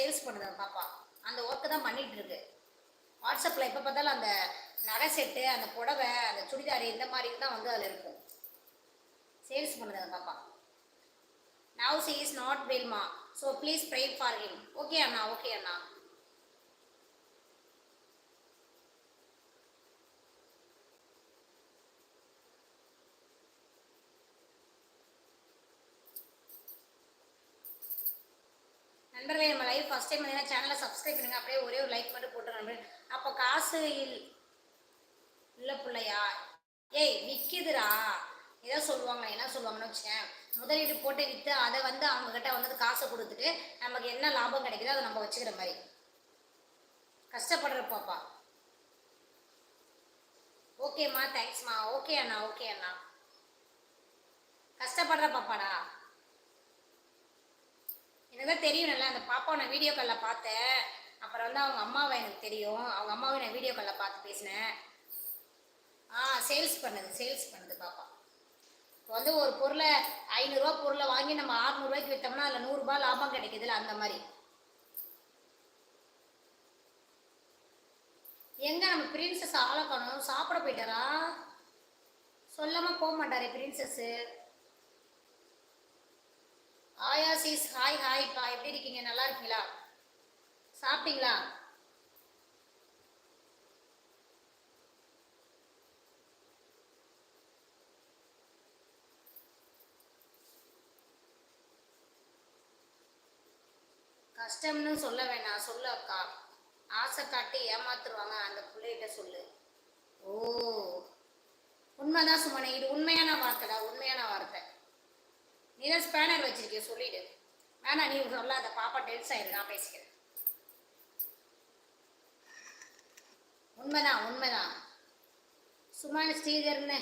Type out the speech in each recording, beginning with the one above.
Sales பண்ணுது அந்த பாப்பா. அந்த ஒர்க்கு தான் பண்ணிட்டு இருக்கு. வாட்ஸ்அப்பில் எப்போ பார்த்தாலும் அந்த நகை செட்டு அந்த புடவை அந்த சுடிதார் இந்த மாதிரி தான் வந்து அதில் இருக்கும். சேல்ஸ் பண்ணுது அந்த பாப்பா. Now she is not வெல்மா so please pray for him okay Anna okay அண்ணா. நண்பர்களே நம்ம லைவ் ஃபஸ்ட் டைம் பார்த்தீங்கன்னா சேனலை சப்ஸ்கிரைப் பண்ணுங்க. அப்படியே ஒரே ஒரு லைக் மட்டும் போட்டு அப்போ காசு இல் இல்லை பிள்ளையா? ஏய் விற்கிதுடா ஏதோ சொல்லுவாங்க. என்ன சொல்லுவாங்கன்னு வச்சுக்கேன். முதலீடு போட்டு விற்று அதை வந்து அவங்க கிட்ட வந்து காசை கொடுத்துட்டு நமக்கு என்ன லாபம் கிடைக்குதோ அதை நம்ம வச்சுக்கிற மாதிரி. கஷ்டப்படுற பாப்பா ஓகேம்மா தேங்க்ஸ்மா ஓகே அண்ணா ஓகே அண்ணா. கஷ்டப்படுற பாப்பாடா எனக்கு தான் தெரியும் நல்லா அந்த பாப்பாவை நான் வீடியோ காலில் பார்த்தேன். அப்புறம் வந்து அவங்க அம்மாவை எனக்கு தெரியும். அவங்க அம்மாவை நான் வீடியோ காலில் பார்த்து பேசினேன். ஆ சேல்ஸ் பண்ணுது சேல்ஸ் பண்ணுது பாப்பா. இப்போ வந்து ஒரு பொருளை ஐநூறுரூவா பொருளை வாங்கி நம்ம ஆறுநூறுவாய்க்கு விற்றோம்னா அதில் நூறுரூபா லாபம் கிடைக்குதுல்ல அந்த மாதிரி. எங்க நம்ம பிரின்சஸ் ஆளக்கணும் சாப்பிட போயிட்டாரா? சொல்லாமல் போக மாட்டாரே பிரின்சஸ்ஸு ஆயா சீஸ் ஹாய் ஹாய்ப்பா எப்படி இருக்கீங்க? நல்லா இருக்கீங்களா? சாப்பிட்டீங்களா? கஷ்டம்னு சொல்ல வேணாம். சொல்லு அக்கா. ஆசை காட்டி ஏமாத்துருவாங்க. அந்த பிள்ளைகிட்ட சொல்லு. ஓ. உண்மைதான் சுமனை. இது உண்மையான வார்த்தைடா. உண்மையான வார்த்தை. நீ தான் ஸ்பேனர் வச்சிருக்கிய சொல்லிடு. வேணா நீ சொல்லாத பாப்பா டென்ஸ் ஆயிரு நான் பேசிக்கிறேன். உண்மைதான் உண்மைதான். சுமன் ஸ்ரீதர்னு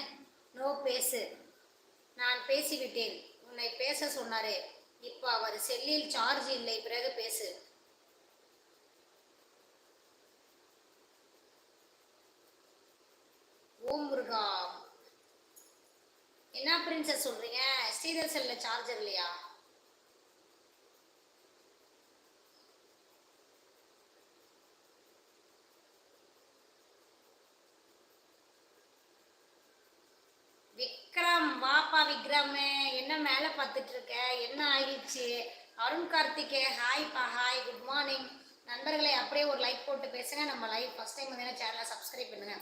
நோ பேசு. நான் பேசிவிட்டேன். உன்னை பேச சொன்னாரே. இப்போ அவர் செல்லில் சார்ஜ் இல்லை பிறகு பேசு. ஓம் முருகா. என்ன பிரின்சஸ் சொல்றீங்க? ஸ்ரீதர் செல்ல சார்ஜர் இல்லையா? விக்ரம் வாப்பா விக்ரம் என்ன மேலே பார்த்துட்டு இருக்க? என்ன ஆயிடுச்சு? அருண் கார்த்திகே ஹாய்ப்பா ஹாய் குட் மார்னிங் நண்பர்களை அப்படியே ஒரு லைக் போட்டு பேசுங்க. நம்ம லைவ் ஃபர்ஸ்ட் டைம் வந்து சேனலை சப்ஸ்கிரைப் பண்ணுங்க.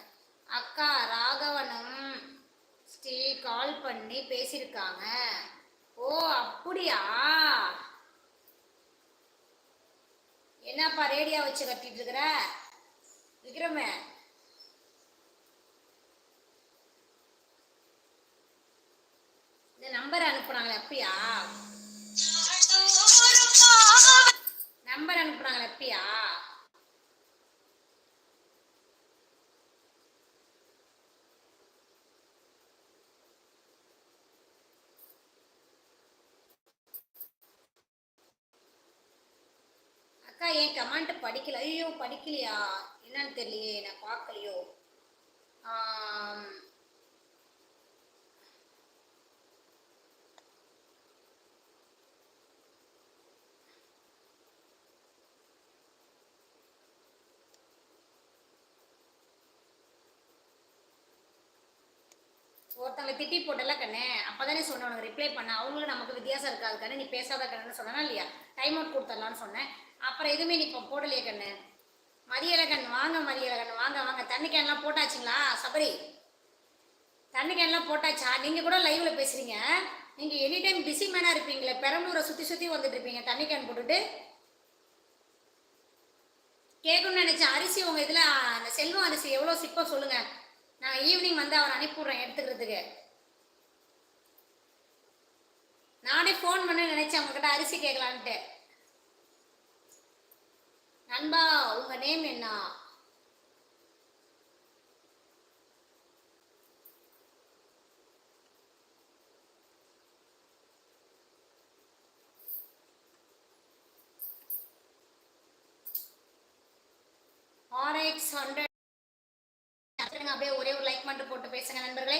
அக்கா ராகவனும் ஸ்டில் கால் பண்ணி பேசியிருக்காங்க. ஓ அப்படியா? என்னப்பா ரேடியோ வச்சு கட்டிட்டு இருக்கிற? விக்ரமே. இந்த நம்பர் அனுப்புனாங்களே அப்படியா நம்பர் அனுப்புனாங்களே அப்படியா அக்கா ஏன் கமெண்ட் படிக்கல. ஐயோ படிக்கலையா? என்னன்னு தெரியலையே நான் பார்க்கலையோ? ஒருத்தவங்களை திட்டி போட்டல கண்ணே. அப்பதானே சொன்னேன் உனக்கு ரிப்ளை பண்ண அவங்களும் நமக்கு வித்தியாசம் இருக்காது கண்ணு. நீ பேசாத கண்ணுன்னு சொன்னா இல்லையா? டைம் அவுட் கொடுத்துடலான்னு சொன்னேன். அப்புறம் எதுவுமே நீ இப்போ போடலையே கண்ணு. மதியழகன் வாங்க மதியழகன் வாங்க வாங்க. தண்ணி கேன்லாம் போட்டாச்சுங்களா? சபரி. தண்ணி கேன்லாம் போட்டாச்சா? நீங்கள் கூட லைவில் பேசுகிறீங்க நீங்கள் எனி டைம் பிஸி மேனாக இருப்பீங்களே பெரம்பலூரை சுற்றி சுற்றி வந்துட்டு இருப்பீங்க தண்ணி கேன் போட்டுட்டு. கேட்கணும்னு நினச்சேன். அரிசி உங்கள் இதில் அந்த செல்வம் அரிசி எவ்வளோ சிப்போ சொல்லுங்கள் நான் ஈவினிங் வந்து அவரை அனுப்பிவிட்றேன் எடுத்துக்கிறதுக்கு. நானே ஃபோன் பண்ண நினச்சேன் உங்ககிட்ட அரிசி கேட்கலான்ட்டு. நண்பா உங்க நேம் என்ன? ஆர்எக்ஸ் ஹண்ட்ரட் அப்படியே ஒரே ஒரு லைக் மட்டும் போட்டு பேசுங்க நண்பர்களே.